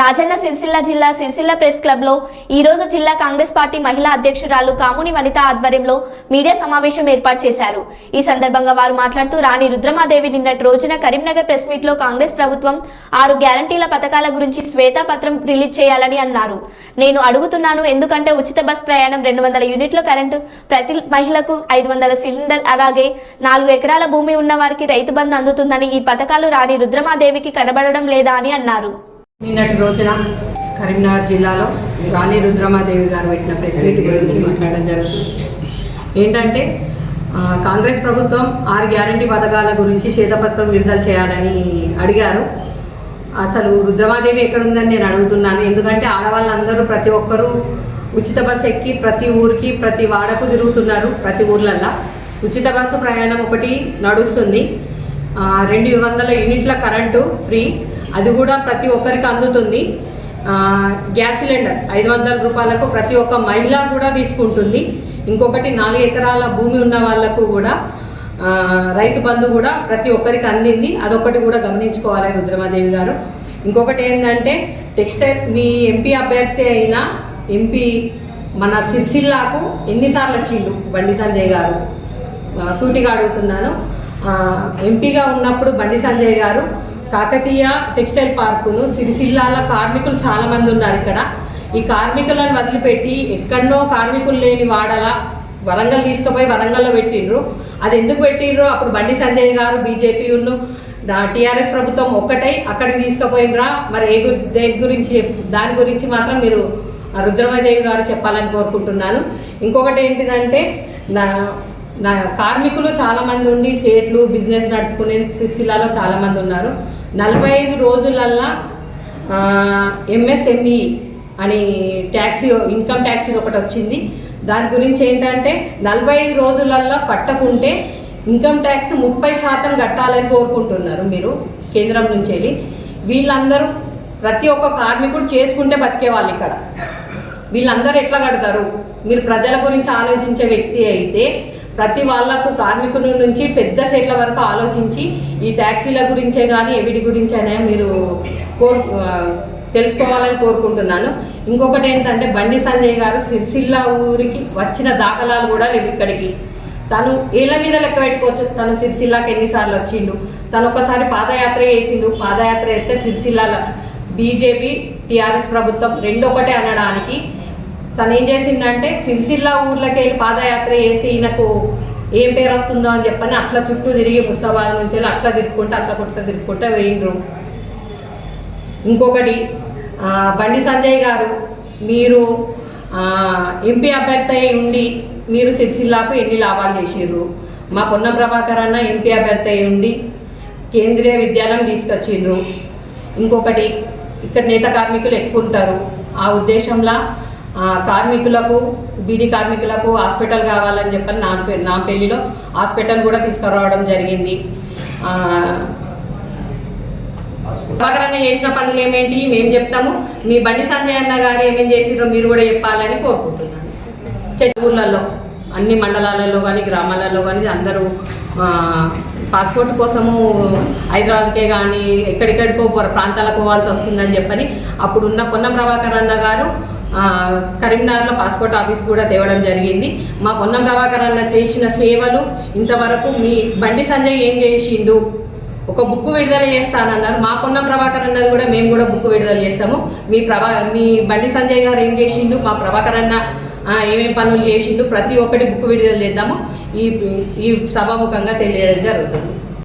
రాజన్న సిరిసిల్ల జిల్లా సిరిసిల్ల ప్రెస్ క్లబ్లో ఈ రోజు జిల్లా కాంగ్రెస్ పార్టీ మహిళా అధ్యక్షురాలు కాముని వనిత ఆధ్వర్యంలో మీడియా సమావేశం ఏర్పాటు చేశారు. ఈ సందర్భంగా వారు మాట్లాడుతూ రాణి రుద్రమాదేవి నిన్నటి రోజున కరీంనగర్ ప్రెస్ మీట్లో కాంగ్రెస్ ప్రభుత్వం ఆరు గ్యారంటీల పథకాల గురించి శ్వేతపత్రం రిలీజ్ చేయాలని అన్నారు. నేను అడుగుతున్నాను ఎందుకంటే ఉచిత బస్ ప్రయాణం రెండు వందల యూనిట్ల కరెంటు ప్రతి మహిళకు ఐదు వందల సిలిండర్ అలాగే నాలుగు ఎకరాల భూమి ఉన్న వారికి రైతు బంధు అందుతుందని ఈ పథకాలు రాణి రుద్రమాదేవికి కనబడడం లేదా అని అన్నారు. నిన్నటి రోజున కరీంనగర్ జిల్లాలో రాణి రుద్రమాదేవి గారు పెట్టిన ప్రెస్ మీట్ గురించి మాట్లాడడం జరుగుతుంది. ఏంటంటే కాంగ్రెస్ ప్రభుత్వం ఆరు గ్యారంటీ పథకాల గురించి శ్వేతపత్రం విడుదల చేయాలని అడిగారు. అసలు రుద్రమాదేవి ఎక్కడుందని నేను అడుగుతున్నాను. ఎందుకంటే ఆడవాళ్ళందరూ ప్రతి ఒక్కరూ ఉచిత బస్సు ఎక్కి ప్రతి ఊరికి ప్రతి వాడకు తిరుగుతున్నారు ప్రతి ఊర్లల్లో. ఉచిత బస్సు ప్రయాణం ఒకటి నడుస్తుంది. రెండు వందల యూనిట్ల కరెంటు ఫ్రీ. అది కూడా ప్రతి ఒక్కరికి అందుతుంది. గ్యాస్ సిలిండర్ ఐదు వందల రూపాయలకు ప్రతి ఒక్క మహిళ కూడా తీసుకుంటుంది. ఇంకొకటి నాలుగు ఎకరాల భూమి ఉన్న వాళ్ళకు కూడా రైతు బంధు కూడా ప్రతి ఒక్కరికి అందింది. అదొకటి కూడా గమనించుకోవాలి రుద్రమాదేవి గారు. ఇంకొకటి ఏంటంటే టెక్స్టైల్ మీ ఎంపీ అభ్యర్థి అయిన ఎంపీ మన సిరిసిల్లాకు ఎన్నిసార్లు వచ్చిండు బండి సంజయ్ గారు? సూటిగా అడుగుతున్నాను. ఎంపీగా ఉన్నప్పుడు బండి సంజయ్ గారు కాకతీయ టెక్స్టైల్ పార్కును సిరిసిల్లాల కార్మికులు చాలామంది ఉన్నారు ఇక్కడ. ఈ కార్మికులను వదిలిపెట్టి ఎక్కడో కార్మికులు లేని వాడల వరంగల్ తీసుకుపోయి వరంగల్లో పెట్టిండ్రు. అది ఎందుకు పెట్టిండ్రు? అప్పుడు బండి సంజయ్ గారు బీజేపీ ఉన్ను టీఆర్ఎస్ ప్రభుత్వం ఒక్కటై అక్కడికి తీసుకుపోయినరా మరి ఏ గు- దేని గురించి దాని గురించి మాత్రం మీరు రుద్రమదేవి గారు చెప్పాలని కోరుకుంటున్నాను. ఇంకొకటి ఏంటిదంటే నా నా కార్మికులు చాలామంది ఉండి సేట్లు బిజినెస్ నడుపుకునే సిరిసిల్లాలో చాలామంది ఉన్నారు. నలభై ఐదు రోజులల్లా ఎంఎస్ఎంఈ అని ట్యాక్సీ ఇన్కమ్ ట్యాక్సీ ఒకటి వచ్చింది. దాని గురించి ఏంటంటే నలభై ఐదు రోజులల్లో కట్టకుంటే ఇన్కమ్ ట్యాక్స్ ముప్పై శాతం కట్టాలని కోరుకుంటున్నారు మీరు కేంద్రం నుంచి వెళ్ళి. వీళ్ళందరూ ప్రతి ఒక్క కార్మికుడు చేసుకుంటే బతికే వాళ్ళు ఇక్కడ. వీళ్ళందరూ ఎట్లా కడతారు? మీరు ప్రజల గురించి ఆలోచించే వ్యక్తి అయితే ప్రతి వాళ్ళకు కార్మికుల నుంచి పెద్ద సెట్ల వరకు ఆలోచించి ఈ ట్యాక్సీల గురించే కానీ ఎవిటి గురించి మీరు కోరు తెలుసుకోవాలని కోరుకుంటున్నాను. ఇంకొకటి ఏంటంటే బండి సంజయ్ గారు సిరిసిల్ల ఊరికి వచ్చిన దాఖలాలు కూడా లేవు ఇక్కడికి. తను ఏళ్ళ మీద లెక్క పెట్టుకోవచ్చు. తను సిరిసిల్లాకి ఎన్నిసార్లు వచ్చిండు? తను ఒకసారి పాదయాత్ర చేసిండు. పాదయాత్ర అయితే సిరిసిల్లాల బీజేపీ టీఆర్ఎస్ ప్రభుత్వం రెండొకటే అనడానికి తను ఏం చేసిందంటే సిరిసిల్లా ఊర్లోకి వెళ్ళి పాదయాత్ర చేస్తే ఈయనకు ఏం పేరు వస్తుందో అని చెప్పని అట్లా చుట్టూ తిరిగి ముస్తాబాద్ నుంచి వెళ్ళి అట్లా తిరుక్కుంటూ అట్లా కొట్టుకు తిరుక్కుంటూ వేయిండ్రు. ఇంకొకటి బండి సంజయ్ గారు మీరు ఎంపీ అభ్యర్థి అయి ఉండి మీరు సిరిసిల్లాకు ఎన్ని లాభాలు చేసిర్రు మా పొన్న ప్రభాకర్ అన్న ఎంపీ అభ్యర్థి అయి ఉండి కేంద్రీయ విద్యాలయం తీసుకొచ్చిండ్రు. ఇంకొకటి ఇక్కడ నేత కార్మికులు ఎక్కువ ఉంటారు ఆ ఉద్దేశంలో కార్మికులకు బీడీ కార్మికులకు హాస్పిటల్ కావాలని చెప్పని నా నా పెళ్ళిలో హాస్పిటల్ కూడా తీసుకురావడం జరిగింది. ఉపకరణ చేసిన పనులు ఏమేంటి మేము చెప్తాము. మీ బండి సంజయ్ అన్న గారు ఏమేం చేసిరో మీరు కూడా చెప్పాలని కోరుకుంటున్నాను. చెట్టు అన్ని మండలాలలో కానీ గ్రామాలలో కానీ అందరూ పాస్పోర్ట్ కోసము హైదరాబాద్కే కానీ ఎక్కడెక్కడికో ప్రాంతాలకు పోవాల్సి వస్తుందని చెప్పని అప్పుడున్న పొన్న ప్రభాకర్ అన్న గారు కరీంనగర్లో పాస్పోర్ట్ ఆఫీస్ కూడా తేవడం జరిగింది. మా పొన్నం ప్రభాకర్ అన్న చేసిన సేవలు ఇంతవరకు మీ బండి సంజయ్ ఏం చేసిండు? ఒక బుక్ విడుదల చేస్తానన్నారు. మా పొన్నం ప్రభాకర్ అన్నది కూడా మేము కూడా బుక్ విడుదల చేస్తాము. మీ ప్రభా మీ బండి సంజయ్ గారు ఏం చేసిండు? మా ప్రభాకర్ అన్న ఏమేం పనులు చేసిండు? ప్రతి ఒక్కటి బుక్ విడుదల చేద్దాము. ఈ ఈ సభాముఖంగా తెలియడం జరుగుతుంది.